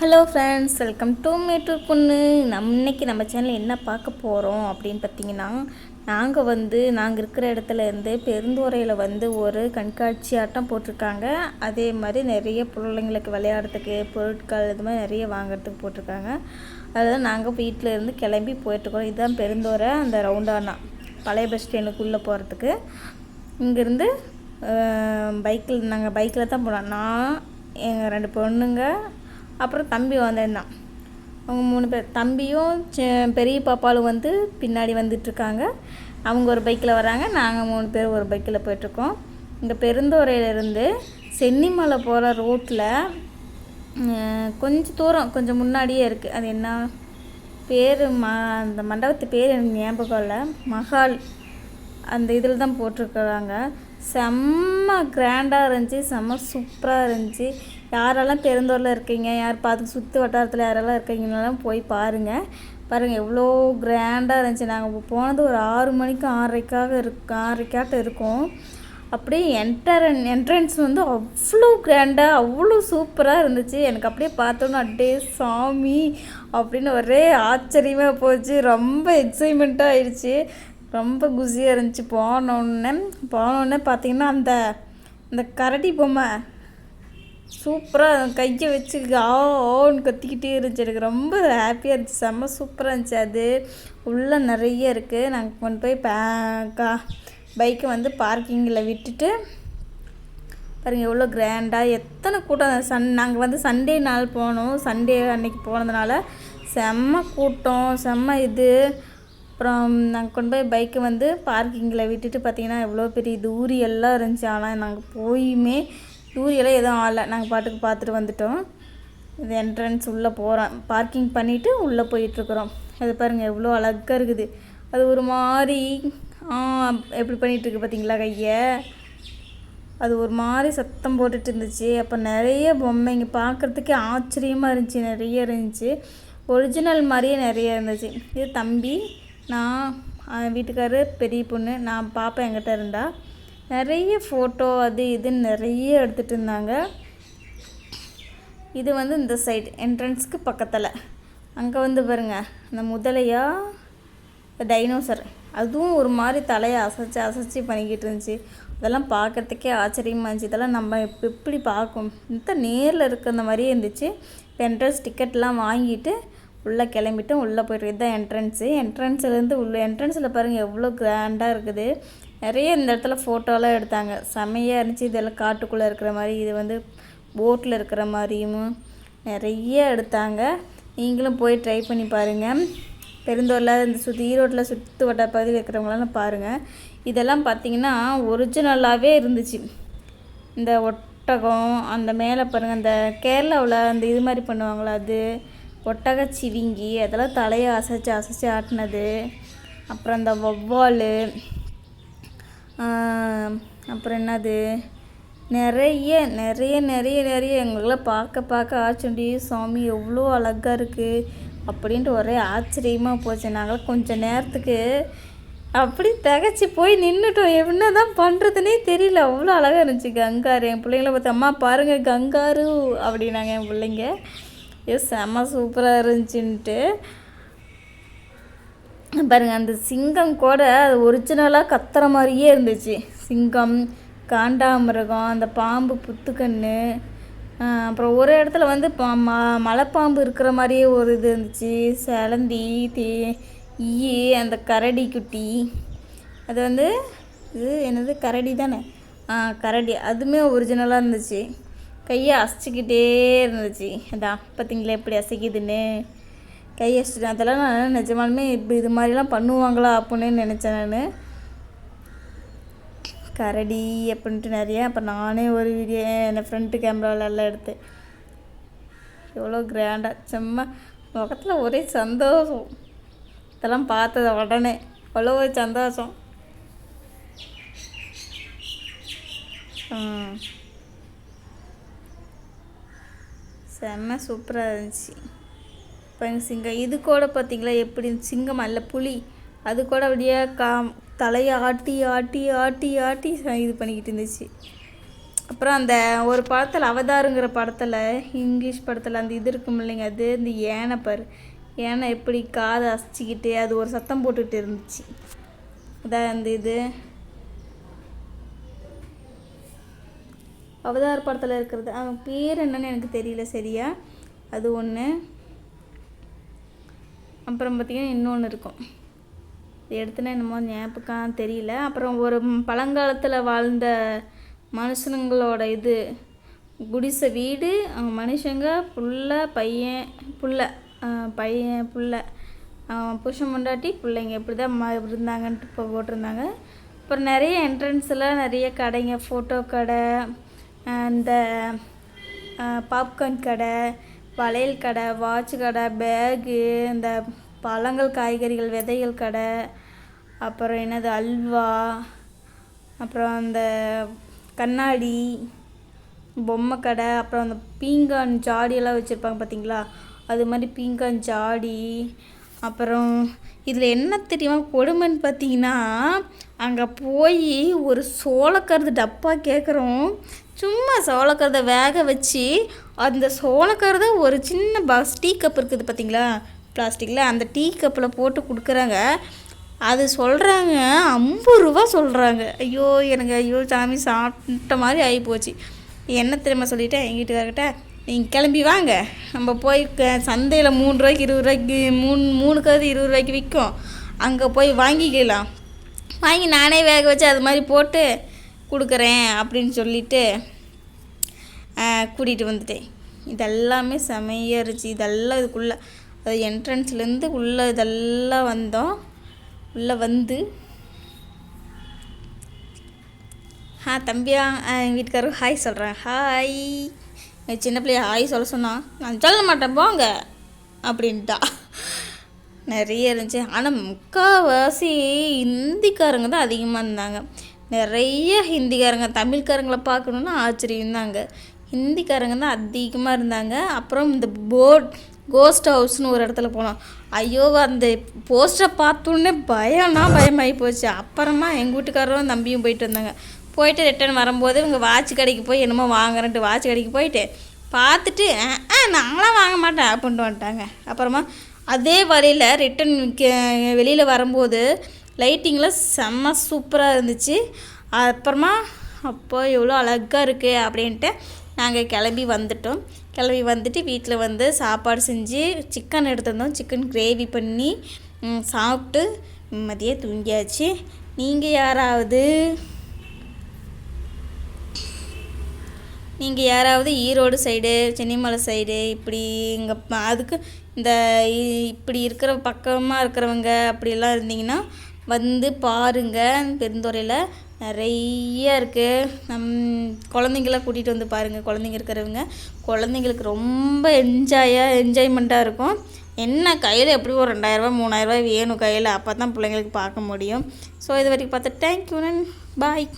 Hello friends welcome to Mettur பொண்ணு நம் இன்னைக்கு நம்ம சேனலில் என்ன பார்க்க போகிறோம் அப்படின்னு பார்த்தீங்கன்னா நாங்கள் வந்து நாங்கள் இருக்கிற இடத்துல இருந்து பெருந்துறையில் வந்து ஒரு கண்காட்சி ஆட்டம் போட்டிருக்காங்க. அதே மாதிரி நிறைய பிள்ளைங்களுக்கு விளையாடுறதுக்கு பொருட்கள் இது மாதிரி நிறைய வாங்குறதுக்கு போட்டிருக்காங்க. அதில் நாங்கள் வீட்டில் இருந்து கிளம்பி போயிட்டுருக்கோம் இதுதான் பெருந்துறை அந்த ரவுண்டானா பழைய பஸ் ஸ்டாண்டுக்குள்ளே போகிறதுக்கு இங்கேருந்து பைக்கில் நாங்கள் பைக்கில் தான் போனோம். நான் எங்கள் ரெண்டு பொண்ணுங்க அப்புறம் தம்பி வந்திருந்தான் அவங்க மூணு பேர் தம்பியும் செ- பெரிய பாப்பாலும் வந்து பின்னாடி வந்துட்டுருக்காங்க. அவங்க ஒரு பைக்கில் வராங்க நாங்கள் மூணு பேர் ஒரு பைக்கில் போயிட்டுருக்கோம். இங்கே பெருந்துறையிலேருந்து சென்னிமலை போகிற ரோட்டில் கொஞ்சம் தூரம் கொஞ்சம் முன்னாடியே இருக்குது அது என்ன பேர் ம அந்த மண்டபத்து பேர் எனக்கு ஞாபகம் இல்லை. மஹால். அந்த இதில் தான் போட்டிருக்கிறாங்க. செம்ம கிராண்டாக இருந்துச்சு செம்ம சூப்பராக இருந்துச்சு. யாரெல்லாம் பெருந்தூரில் இருக்கீங்க யார் பார்த்து சுற்று வட்டாரத்தில் யாரெல்லாம் இருக்கீங்கனாலும் போய் பாருங்கள் பாருங்கள் எவ்வளோ கிராண்டாக இருந்துச்சு. நாங்கள் போனது ஒரு ஆறு மணிக்கு ஆறரைக்காக இருக்கு ஆறரைக்காட்ட இருக்கும். அப்படியே என்டர் என்ட்ரன்ஸ் வந்து அவ்வளோ கிராண்டாக அவ்வளோ சூப்பராக இருந்துச்சு. எனக்கு அப்படியே பார்த்தோன்னா அப்படியே சாமி அப்படின்னு ஒரே ஆச்சரியமாக போச்சு. ரொம்ப எக்ஸைட்மெண்ட்டாக ஆயிடுச்சு. ரொம்ப குசியாக இருந்துச்சு. போனோடனே போனோடனே பார்த்தீங்கன்னா அந்த இந்த கரடி பொம்மை சூப்பராக கையை வச்சு ஆ ஓன்னு கத்திக்கிட்டே இருந்துச்சு. எனக்கு ரொம்ப ஹாப்பியாக இருந்துச்சு. செம்ம சூப்பராக இருந்துச்சு அது. உள்ளே நிறைய இருக்குது நாங்கள் கொண்டு போய் பே கா பைக்கை வந்து பார்க்கிங்கில் விட்டுட்டு பாருங்கள் எவ்வளோ கிராண்டாக எத்தனை கூட்டம். சன் நாங்கள் வந்து சண்டே நாள் போனோம். சண்டே அன்னைக்கு போனதுனால செம்ம கூட்டம் செம்ம இது. அப்புறம் நாங்கள் கொண்டு போய் பைக்கை வந்து பார்க்கிங்கில் விட்டுட்டு பார்த்திங்கன்னா எவ்வளோ பெரிய தூரி எல்லாம் இருந்துச்சு. ஆனால் நாங்கள் போயுமே தூரியெல்லாம் எதுவும் ஆகல. நாங்கள் பாட்டுக்கு பார்த்துட்டு வந்துட்டோம். இது என்ட்ரன்ஸ் உள்ளே போகிறோம் பார்க்கிங் பண்ணிவிட்டு உள்ளே போயிட்டுருக்குறோம் அது பாருங்கள் எவ்வளோ அழகாக இருக்குது. அது ஒரு மாதிரி ஆ, எப்படி பண்ணிகிட்ருக்கு பார்த்தீங்களா கையை? அது ஒரு மாதிரி சத்தம் போட்டுட்டு இருந்துச்சு. அப்போ நிறைய பொம்மைங்க பார்க்குறதுக்கே ஆச்சரியமாக இருந்துச்சு. நிறைய இருந்துச்சு. ஒரிஜினல் மாதிரியே நிறைய இருந்துச்சு. இது தம்பி நான் வீட்டுக்காரர் பெரிய பொண்ணு. நான் பாப்பா என்கிட்ட இருந்தால் நிறைய ஃபோட்டோ அது இதுன்னு நிறைய எடுத்துகிட்டு இருந்தாங்க. இது வந்து இந்த சைடு என்ட்ரன்ஸ்க்கு பக்கத்தில். அங்கே வந்து பாருங்கள் அந்த முதலையா டைனோசர் அதுவும் ஒரு மாதிரி தலையை அசைச்சு அசைச்சு பண்ணிக்கிட்டு இருந்துச்சு. அதெல்லாம் பார்க்கறதுக்கே ஆச்சரியமாக இருந்துச்சு. இதெல்லாம் நம்ம இப்போ எப்படி பார்க்கும்? இந்த நேரில் இருக்கிற மாதிரியே இருந்துச்சு. இப்போ என்ட்ரன்ஸ் டிக்கெட்லாம் வாங்கிட்டு உள்ளே கிளம்பிட்டோம். உள்ளே போய்ட்டு இதுதான் என்ட்ரன்ஸு என்ட்ரன்ஸ்லேருந்து உள்ள என்ட்ரன்ஸில் பாருங்கள் எவ்வளோ கிராண்டாக இருக்குது. நிறைய இந்த இடத்துல ஃபோட்டோலாம் எடுத்தாங்க. செமையாக இருந்துச்சு. இதெல்லாம் காட்டுக்குள்ளே இருக்கிற மாதிரி இது வந்து போட்டில் இருக்கிற மாதிரியும் நிறைய எடுத்தாங்க. நீங்களும் போய் ட்ரை பண்ணி பாருங்கள் பெருந்தோரில் இந்த சுற்றி ஈரோட்டில் சுற்று வட்ட பகுதியில் இருக்கிறவங்களாம் பாருங்கள் இதெல்லாம் பார்த்திங்கன்னா ஒரிஜினலாகவே இருந்துச்சு. இந்த ஒட்டகம் அந்த மேலே பாருங்கள் அந்த கேரளாவில் அந்த இது மாதிரி பண்ணுவாங்களா அது? ஒட்டக சிவிங்கி அதெல்லாம் தலையை அசைச்சு அசைச்சு ஆட்டினது. அப்புறம் அந்த வவ்வால் அப்புறம் என்னது? நிறைய நிறைய நிறைய நிறைய எங்களுக்கெல்லாம் பார்க்க பார்க்க ஆச்சுண்டி. சாமி எவ்வளோ அழகாக இருக்குது அப்படின்ட்டு ஒரே ஆச்சரியமாக போச்சு. நாங்களாம் கொஞ்சம் நேரத்துக்கு அப்படி தகச்சி போய் நின்றுட்டோம் என்ன தான் பண்ணுறதுனே தெரியல. அவ்வளோ அழகாக இருந்துச்சு கங்காரு. என் பிள்ளைங்கள பார்த்து அம்மா பாருங்கள் கங்காரு. அப்படின்னாங்க என் பிள்ளைங்க. ஏ செம்ம சூப்பராக இருந்துச்சுன்ட்டு. பாருங்கள் அந்த சிங்கம் கூட அது ஒரிஜினலாக கத்துற மாதிரியே இருந்துச்சு. சிங்கம் காண்டாமிருகம் அந்த பாம்பு புத்துக்கண்ணு அப்புறம் ஒரு இடத்துல வந்து பா- ம மலைப்பாம்பு இருக்கிற மாதிரியே ஒரு இது இருந்துச்சு. சிலந்தி தே ஈ அந்த கரடி குட்டி. அது வந்து இது என்னது? கரடி தானே? ஆ கரடி. அதுவுமே ஒரிஜினலாக இருந்துச்சு. கையை அசைச்சிக்கிட்டே இருந்துச்சு. அதான் பார்த்தீங்களா எப்படி அசைக்குதுன்னு? கை அசைச்சிட்டு அதெல்லாம் நான் நிஜமாலுமே இப்போ இது மாதிரிலாம் பண்ணுவாங்களா அப்படின்னு நினச்சேன் நான். கரடி அப்படின்ட்டு நிறைய. அப்போ நானே ஒரு வீடியோ என் ஃப்ரண்ட்டு கேமராவிலலாம் எடுத்தேன். எவ்வளோ கிராண்டாக செம்ம. முகத்தில் ஒரே சந்தோஷம். இதெல்லாம் பார்த்தத உடனே. அவ்வளோ ஒரு சந்தோஷம் செம்ம சூப்பராக இருந்துச்சு. இப்போ சிங்கம். இது கூட பார்த்தீங்களா எப்படி சிங்கம் அல்ல புலி. அது கூட அப்படியே கா தலையை ஆட்டி ஆட்டி ஆட்டி ஆட்டி இது பண்ணிக்கிட்டு இருந்துச்சு. அப்புறம் அந்த ஒரு படத்தில் அவதாருங்கிற படத்தில் இங்கிலீஷ் படத்தில் அந்த இது இருக்கும் இல்லைங்க அது இந்த யானை பாரு. யானை எப்படி காதை அசைச்சிக்கிட்டு அது ஒரு சத்தம் போட்டுக்கிட்டு இருந்துச்சு. அதான் அந்த இது. அவதார் படத்தில் இருக்கிறது. அவன் பேர் என்னன்னு எனக்கு தெரியல சரியா? அது ஒன்று அப்புறம் பார்த்திங்கன்னா இன்னொன்று இருக்கும். எடுத்துனா என்னமோ ஞாபகம் தெரியல. அப்புறம் ஒரு பழங்காலத்தில் வாழ்ந்த மனுஷனுங்களோட இது குடிசை வீடு அவங்க மனுஷங்க புள்ள பையன் புள்ள பையன் புள்ள புருஷன் முண்டாட்டி பிள்ளைங்க இப்படி தான் ம இருந்தாங்கன்ட்டு இப்போ போட்டிருந்தாங்க. அப்புறம் நிறைய என்ட்ரன்ஸில் நிறைய கடைங்க ஃபோட்டோ கடை இந்த பாப்கார்ன் கடை வளையல் கடை வாட்ச் கடை பேகு இந்த பழங்கள் காய்கறிகள் விதைகள் கடை அப்புறம் என்னது அல்வா அப்புறம் அந்த கண்ணாடி பொம்மை கடை அப்புறம் அந்த பீங்கான் ஜாடியெல்லாம் வச்சுருப்பாங்க பார்த்தீங்களா அது மாதிரி பீங்கான் ஜாடி அப்புறம் இதில் என்ன தெரியுமா கொடுமைன்னு பார்த்தீங்கன்னா அங்கே போய் ஒரு சோளக்கருது டப்பா கேட்குறோம் சும்மா சோளக்கருதை வேக வச்சு அந்த சோளக்கருதை ஒரு சின்ன பாக்ஸ் டீ கப் இருக்குது பார்த்தீங்களா? பிளாஸ்டிக்கில் அந்த டீ கப்பில் போட்டு கொடுக்குறாங்க. அது சொல்கிறாங்க ஐம்பது ரூபா சொல்கிறாங்க ஐயோ எனக்கு ஐயோ சாமி சாப்பிட்ட மாதிரி ஆகி போச்சு. என்ன தெரியுமா சொல்லிட்டேன்? எங்கள் வீட்டுக்காரர்கிட்ட நீங்கள் கிளம்பி வாங்க. நம்ம போய் சந்தையில் மூணு ரூபாய்க்கு இருபது ரூபாய்க்கு மூணு மூணு கருது இருபது ரூபாய்க்கு விற்கும் அங்கே போய் வாங்கிக்கலாம். வாங்கி நானே வேக வச்சு அது மாதிரி போட்டு கொடுக்குறேன் அப்படின்னு சொல்லிட்டு கூட்டிகிட்டு வந்துட்டேன். இதெல்லாமே செமையாக இருந்துச்சு. இதெல்லாம் இதுக்குள்ளே அது என்ட்ரன்ஸ்லேருந்து உள்ளே இதெல்லாம் வந்தோம். உள்ளே வந்து ஆ தம்பியா எங்கள் வீட்டுக்காரர் ஹாய் சொல்கிறேன் ஹாய். சின்ன பிள்ளைய ஹாய் சொல்ல சொன்னான் நான் சொல்ல மாட்டேன் போங்க. அப்படின்ட்டா. நிறைய இருந்துச்சு. ஆனால் முக்கால்வாசி ஹிந்திக்காரங்க தான் அதிகமாக இருந்தாங்க. நிறைய ஹிந்திக்காரங்க தமிழ்காரங்களை பார்க்கணுன்னு ஆச்சரியம்தாங்க. ஹிந்திக்காரங்க தான் அதிகமாக இருந்தாங்க. அப்புறம் இந்த போட் கோஸ்ட் ஹவுஸ்னு ஒரு இடத்துல போனோம். ஐயோ அந்த போஸ்டரை பார்த்தோன்னே பயம்னா பயமாகி போச்சு. அப்புறமா எங்கள் வீட்டுக்காரரும் தம்பியும் போயிட்டு வந்தாங்க. போயிட்டு ரிட்டன் வரும்போது இவங்க வாட்ச் கடைக்கு போய் என்னமோ வாங்குறேன்ட்டு வாட்ச் கடைக்கு போயிட்டு பார்த்துட்டு ஆ நாங்களாம் வாங்க மாட்டேன் அப்படின்ட்டு வந்துட்டாங்க. அப்புறமா அதே வழியில் ரிட்டன் வெளியில் வரும்போது லைட்டிங்கில் செம்ம சூப்பராக இருந்துச்சு. அப்புறமா அப்போ எவ்வளோ அழகாக இருக்குது அப்படின்ட்டு நாங்கள் கிளம்பி வந்துட்டோம். கிளம்பி வந்துட்டு வீட்டில் வந்து சாப்பாடு செஞ்சு சிக்கன் எடுத்திருந்தோம் சிக்கன் கிரேவி பண்ணி சாப்பிட்டு மதியம் தூங்கியாச்சு. நீங்கள் யாராவது நீங்கள் யாராவது ஈரோடு சைடு சென்னிமலை சைடு இப்படி இங்கே அதுக்கு இந்த இப்படி இருக்கிற பக்கமாக இருக்கிறவங்க அப்படிலாம் இருந்தீங்கன்னா வந்து பாருங்கள் பெருந்துறையில் நிறைய இருக்குது நம் குழந்தைங்களாம் கூட்டிகிட்டு வந்து பாருங்கள் குழந்தைங்க இருக்கிறவங்க. குழந்தைங்களுக்கு ரொம்ப என்ஜாயாக என்ஜாய்மெண்ட்டாக இருக்கும். என்ன கையில் எப்படி ஒரு ரெண்டாயிரரூபா மூணாயிரரூபா வேணும் கையில்? அப்போ தான் பிள்ளைங்களுக்கு பார்க்க முடியும். ஸோ இது வரைக்கும் பார்த்தா தேங்க்யூ பாய்